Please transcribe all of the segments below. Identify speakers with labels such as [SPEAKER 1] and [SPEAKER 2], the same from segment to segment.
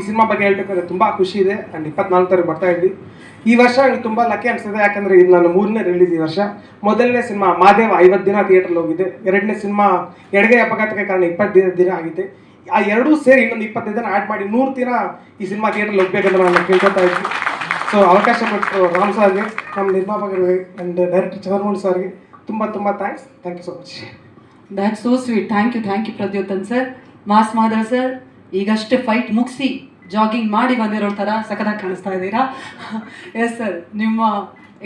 [SPEAKER 1] ಈ ಸಿನಿಮಾ ಬಗ್ಗೆ ಹೇಳ್ಬೇಕಂದ್ರೆ ತುಂಬ ಖುಷಿ ಇದೆ. ಆ್ಯಂಡ್ ಇಪ್ಪತ್ನಾಲ್ಕು ಬರ್ತಾ ಇದ್ವಿ. ಈ ವರ್ಷ ನನಗೆ ತುಂಬ ಲಕ್ಕಿ ಅನಿಸ್ತದೆ ಯಾಕಂದರೆ ಇದು ನಾನು ಮೂರನೇ ರಿಲೀಸ್ ಈ ವರ್ಷ. ಮೊದಲನೇ ಸಿನಿಮಾ ಮಾದೇವ ಐವತ್ತು ದಿನ ಥಿಯೇಟ್ರಲ್ಲಿ ಹೋಗಿದೆ ಎರಡನೇ ಸಿನಿಮಾ ಎಡಗೆ ಅಪಘಾತಕ್ಕೆ ಕಾರಣ ಇಪ್ಪತ್ತೈದು ದಿನ ಆಗಿದೆ ಆ ಎರಡೂ ಸೇರಿ ಇನ್ನೊಂದು ಇಪ್ಪತ್ತೈದು ದಿನ ಆ್ಯಡ್ ಮಾಡಿ ನೂರು ದಿನ ಈ ಸಿನಿಮಾ ಥಿಯೇಟ್ರಲ್ಲಿ ಹೋಗ್ಬೇಕಂತ ನಾನು ಕೇಳ್ಕೊತಾ ಇದ್ವಿ. ಸೊ ಅವಕಾಶ ಕೊಟ್ಟರು ರಾಮ್ ಸರ್ಗೆ, ನಮ್ಮ ನಿರ್ಮಾಪಕರಿಗೆ ಆ್ಯಂಡ್ ಡೈರೆಕ್ಟರ್ ಚಂದ್ರಮೋಹನ್ ಸರ್ಗೆ ತುಂಬ ತುಂಬ thanks thank you so much
[SPEAKER 2] that so sweet thank you thank you Pradyotan sir Mass Madar sir ಈಗಷ್ಟೇ ಫೈಟ್ ಮುಗಿಸಿ. ಜಾಗಿಂಗ್ ಮಾಡಿ ಬಂದಿರೋ ಥರ ಸಖತ್ತಾಗಿ ಕಾಣಿಸ್ತಾ ಇದ್ದೀರಾ? ಎಸ್ ಸರ್ ನಿಮ್ಮ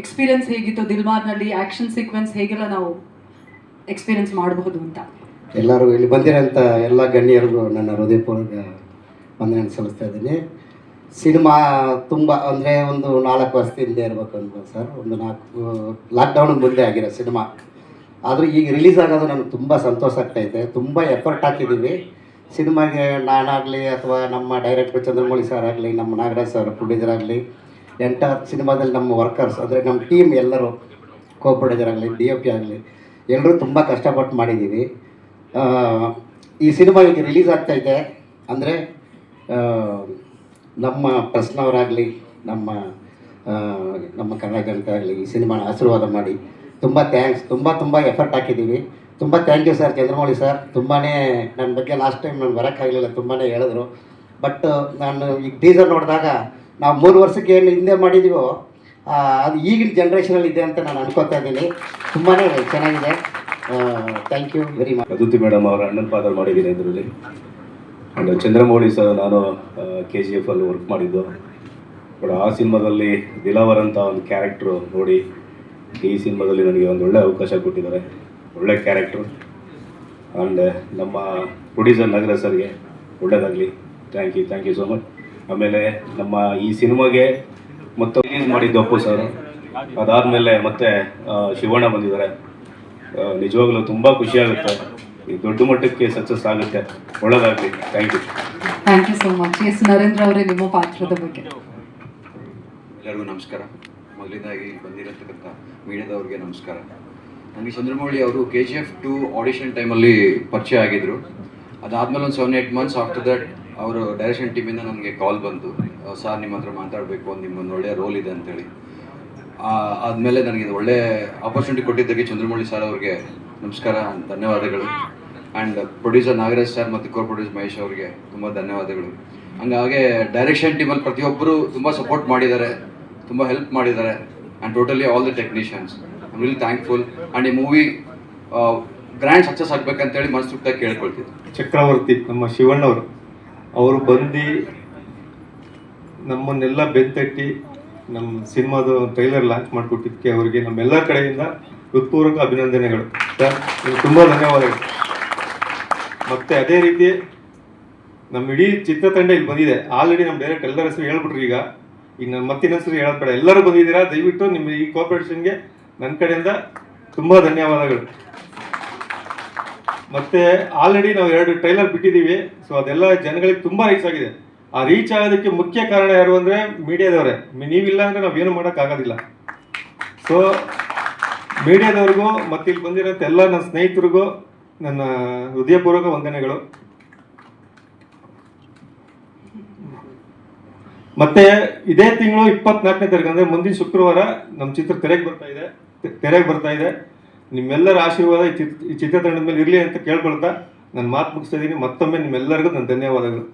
[SPEAKER 2] ಎಕ್ಸ್ಪೀರಿಯನ್ಸ್ ಹೇಗಿತ್ತು? ದಿಲ್ಮಾರ್ನಲ್ಲಿ ಆ್ಯಕ್ಷನ್ ಸೀಕ್ವೆನ್ಸ್ ಹೇಗೆಲ್ಲ ನಾವು ಎಕ್ಸ್ಪೀರಿಯನ್ಸ್ ಮಾಡಬಹುದು ಅಂತ?
[SPEAKER 3] ಎಲ್ಲರೂ ಇಲ್ಲಿ ಬಂದಿರೋಂಥ ಎಲ್ಲ ಗಣ್ಯರಿಗೂ ನನ್ನ ಹೃದಯಪೂರ್ವಕ ವಂದನೆ ಸಲ್ಲಿಸ್ತಾ ಇದ್ದೀನಿ. ಸಿನಿಮಾ ತುಂಬ ಅಂದರೆ ಒಂದು ನಾಲ್ಕು ವರ್ಷದಿಂದ ಇರಬೇಕು ಅನ್ಬೋದು ಸರ್. ಒಂದು ನಾಲ್ಕು ಲಾಕ್ಡೌನ್ ಮುಂದೆ ಆಗಿರೋ ಸಿನಿಮಾ. ಆದರೂ ಈಗ ರಿಲೀಸ್ ಆಗೋದು ನನಗೆ ತುಂಬ ಸಂತೋಷ ಆಗ್ತಾಯಿದೆ ತುಂಬ ಎಫರ್ಟ್ ಹಾಕಿದ್ದೀವಿ. ಸಿನಿಮಾಗೆ ನಾನಾಗಲಿ ಅಥವಾ ನಮ್ಮ ಡೈರೆಕ್ಟರ್ ಚಂದ್ರಮೌಳಿ ಸರ್ ಆಗಲಿ ನಮ್ಮ ನಾಗರಾಜ್ ಸರ್ ಪ್ರೊಡ್ಯೂಸರ್ ಆಗಲಿ ಎಂಟರ್ ಸಿನಿಮಾದಲ್ಲಿ ನಮ್ಮ ವರ್ಕರ್ಸ್, ಅಂದರೆ ನಮ್ಮ ಟೀಮ್ ಎಲ್ಲರೂ ಕೋ ಪ್ರೊಡ್ಯೂಸರ್ ಆಗಲಿ ಡಿ ಒ ಪಿ ಆಗಲಿ ಎಲ್ಲರೂ ತುಂಬ ಕಷ್ಟಪಟ್ಟು ಮಾಡಿದ್ದೀವಿ. ಈ ಸಿನಿಮಾ ಈಗ ರಿಲೀಸ್ ಆಗ್ತೈತೆ ಅಂದರೆ ನಮ್ಮ ಪ್ರಶ್ನವರಾಗಲಿ, ನಮ್ಮ ನಮ್ಮ ಕನ್ನಡ ಜನತೆ ಆಗಲಿ, ಈ ಸಿನಿಮಾನ ಆಶೀರ್ವಾದ ಮಾಡಿ, ತುಂಬ ಥ್ಯಾಂಕ್ಸ್ ತುಂಬ ತುಂಬ ಎಫರ್ಟ್ ಹಾಕಿದ್ದೀವಿ. ತುಂಬ thank you sir Chandramouli sir ತುಂಬಾ ನನ್ನ ಬಗ್ಗೆ ಲಾಸ್ಟ್ ಟೈಮ್ ನಾನು ಬರೋಕ್ಕಾಗಲಿಲ್ಲ ತುಂಬಾ ಹೇಳಿದ್ರು. ಬಟ್ ನಾನು ಈಗ ಟೀಸರ್ ನೋಡಿದಾಗ ನಾವು ಮೂರು ವರ್ಷಕ್ಕೆ ಏನು ಹಿಂದೆ ಮಾಡಿದ್ದೀವೋ ಆ, ಅದು ಈಗಿನ ಜನ್ರೇಷನಲ್ಲಿ ಇದೆ ಅಂತ ನಾನು ಅನ್ಕೋತಾ ಇದ್ದೀನಿ. ತುಂಬಾ ಚೆನ್ನಾಗಿದೆ. Thank you very much
[SPEAKER 4] Aditi madam ಅವರ ಅಣ್ಣನ ಪಾತ್ರ ಮಾಡಿದ್ದೀನಿ ಇದರಲ್ಲಿ ಚಂದ್ರಮೌಳಿ ಸರ್ ನಾನು ಕೆ ಜಿ ಎಫ್ ಅಲ್ಲಿ ವರ್ಕ್ ಮಾಡಿದ್ದು. ಬಟ್ ಆ ಸಿನಿಮಾದಲ್ಲಿ ದಿಲಾವರ್ ಅಂತ ಒಂದು ಕ್ಯಾರೆಕ್ಟ್ರು ನೋಡಿ ಈ ಸಿನಿಮಾದಲ್ಲಿ ನನಗೆ ಒಂದು ಒಳ್ಳೆ ಅವಕಾಶ ಕೊಟ್ಟಿದ್ದಾರೆ. ಒಳ್ಳೆ ಕ್ಯಾರೆಕ್ಟ್ರು ಆ್ಯಂಡ್ ನಮ್ಮ ಪ್ರೊಡ್ಯೂಸರ್ ನಗರ ಸರ್ಗೆ ಒಳ್ಳೇದಾಗಲಿ. Thank you thank you so much ಆಮೇಲೆ ನಮ್ಮ ಈ ಸಿನಿಮಾಗೆ ಮತ್ತೆ ರಿಲೀಸ್ ಮಾಡಿದ್ದು ಅಪ್ಪು ಸರ್ ಅದಾದಮೇಲೆ ಮತ್ತೆ ಶಿವಣ್ಣ ಬಂದಿದ್ದಾರೆ. ನಿಜವಾಗ್ಲೂ ತುಂಬ ಖುಷಿಯಾಗುತ್ತೆ ಈ ದೊಡ್ಡ ಮಟ್ಟಕ್ಕೆ ಸಕ್ಸಸ್ ಆಗುತ್ತೆ. ಒಳ್ಳೆಯದಾಗಲಿ thank you
[SPEAKER 2] thank you so much S Narendra ಅವರೇ ನಿಮ್ಮ ಪಾತ್ರದ ಬಗ್ಗೆ.
[SPEAKER 5] ಎಲ್ಲರಿಗೂ ನಮಸ್ಕಾರ. ಮೊದಲನೇದಾಗಿ ಬಂದಿರತಕ್ಕಂಥ ಮೀಡಿಯಾದವ್ರಿಗೆ ನಮಸ್ಕಾರ. ನನಗೆ ಚಂದ್ರಮೌಳಿ ಅವರು K G F two audition ಟೈಮಲ್ಲಿ ಪರಿಚಯ ಆಗಿದ್ದರು ಅದಾದಮೇಲೆ ಒಂದು seven eight months after that ಅವರು ಡೈರೆಕ್ಷನ್ ಟೀಮಿಂದ ನನಗೆ ಕಾಲ್ ಬಂತು. ಸರ್ ನಿಮ್ಮ ಹತ್ರ ಮಾತಾಡಬೇಕು, ನಿಮ್ಮೊಂದು ಒಳ್ಳೆಯ ರೋಲ್ ಇದೆ ಅಂತೇಳಿ. ಆದಮೇಲೆ ನನಗೆ ಒಳ್ಳೆ ಆಪರ್ಚುನಿಟಿ ಕೊಟ್ಟಿದ್ದಕ್ಕೆ ಚಂದ್ರಮೌಳಿ ಸರ್ ಅವ್ರಿಗೆ ನಮಸ್ಕಾರ ಧನ್ಯವಾದಗಳು. ಆ್ಯಂಡ್ ಪ್ರೊಡ್ಯೂಸರ್ ನಾಗರಾಜ್ ಸರ್ ಮತ್ತು ಕೋ ಪ್ರೊಡ್ಯೂಸರ್ ಮಹೇಶ್ ಅವರಿಗೆ ತುಂಬ ಧನ್ಯವಾದಗಳು. ಹಂಗಾಗೆ ಡೈರೆಕ್ಷನ್ ಟೀಮಲ್ಲಿ ಪ್ರತಿಯೊಬ್ಬರು ತುಂಬ ಸಪೋರ್ಟ್ ಮಾಡಿದ್ದಾರೆ. ತುಂಬ ಹೆಲ್ಪ್ ಮಾಡಿದ್ದಾರೆ. And totally all the technicians really thankful and ಈ ಮೂವಿ ಗ್ರ್ಯಾಂಡ್ ಸಕ್ಸಸ್ ಆಗ್ಬೇಕಂತೇಳಿ ಮನಸ್ಸು ಕೇಳ್ಕೊಳ್ತೀನಿ
[SPEAKER 6] ಚಕ್ರವರ್ತಿ, ನಮ್ಮ ಶಿವಣ್ಣವರು, ಅವರು ಬಂದು ನಮ್ಮನ್ನೆಲ್ಲ ಬೆಂತಟ್ಟಿ ನಮ್ಮ ಸಿನಿಮಾದ ಟ್ರೈಲರ್ ಲಾಂಚ್ ಮಾಡಿಕೊಟ್ಟಿದ್ದಕ್ಕೆ ಅವರಿಗೆ ನಮ್ಮೆಲ್ಲರ ಕಡೆಯಿಂದ ಹೃತ್ಪೂರ್ವಕ ಅಭಿನಂದನೆಗಳು. ಸರ್ ತುಂಬ ಧನ್ಯವಾದಗಳು. ಮತ್ತೆ ಅದೇ ರೀತಿ ನಮ್ಮ ಇಡೀ ಚಿತ್ರತಂಡ ಇಲ್ಲಿ ಬಂದಿದೆ. ಆಲ್ರೆಡಿ ನಮ್ಮ ಡೈರೆಕ್ಟ್ ಎಲ್ಲರ ಹೆಸರು ಹೇಳ್ಬಿಟ್ರು ಈಗ. ಈಗ ನಮ್ಮ ಮತ್ತಿನ ಹೆಸರು ಹೇಳೋದ್ ಬೇಡ. ಎಲ್ಲರೂ ಬಂದಿದ್ದೀರಾ? ದಯವಿಟ್ಟು ನಿಮ್ಮ ಈ ಕೋಆಪರೇಷನ್ಗೆ ನನ್ನ ಕಡೆಯಿಂದ ತುಂಬ ಧನ್ಯವಾದಗಳು. ಮತ್ತೆ ಆಲ್ರೆಡಿ ನಾವು ಎರಡು ಟ್ರೈಲರ್ ಬಿಟ್ಟಿದ್ದೀವಿ ಸೊ ಅದೆಲ್ಲ ಜನಗಳಿಗೆ ತುಂಬಾ ರೀಚ್ ಆಗಿದೆ. ಆ ರೀಚ್ ಆಗೋದಕ್ಕೆ ಮುಖ್ಯ ಕಾರಣ ಯಾರು ಅಂದ್ರೆ ಮೀಡಿಯಾದವರೇ. ನೀವಿಲ್ಲ ಅಂದರೆ ನಾವೇನು ಮಾಡೋಕ್ಕಾಗೋದಿಲ್ಲ ಸೊ ಮೀಡಿಯಾದವ್ರಿಗೂ ಮತ್ತೆ ಇಲ್ಲಿ ಬಂದಿರೋಂಥ ಎಲ್ಲ ನನ್ನ ಸ್ನೇಹಿತರಿಗೂ ನನ್ನ ಹೃದಯಪೂರ್ವಕ ವಂದನೆಗಳು. ಮತ್ತೆ ಇದೇ ತಿಂಗಳು ಇಪ್ಪತ್ನಾಲ್ಕನೇ ತಾರೀಕು, ಅಂದ್ರೆ ಮುಂದಿನ ಶುಕ್ರವಾರ ನಮ್ಮ ಚಿತ್ರ ತೆರೆಗೆ ಬರ್ತಾ ಇದೆ. ತೆರೆಗೆ ಬರ್ತಾ ಇದೆ. ನಿಮ್ಮೆಲ್ಲರ ಆಶೀರ್ವಾದ ಈ ಚಿತ್ರ ಈ ಚಿತ್ರತಂಡದ ಮೇಲೆ ಇರಲಿ ಅಂತ ಕೇಳ್ಕೊಳ್ತಾ ನಾನು ಮಾತು ಮುಗಿಸ್ತಾ ಇದ್ದೀನಿ ಮತ್ತೊಮ್ಮೆ ನಿಮ್ಮೆಲ್ಲರಿಗೂ ನನ್ನ ಧನ್ಯವಾದಗಳು.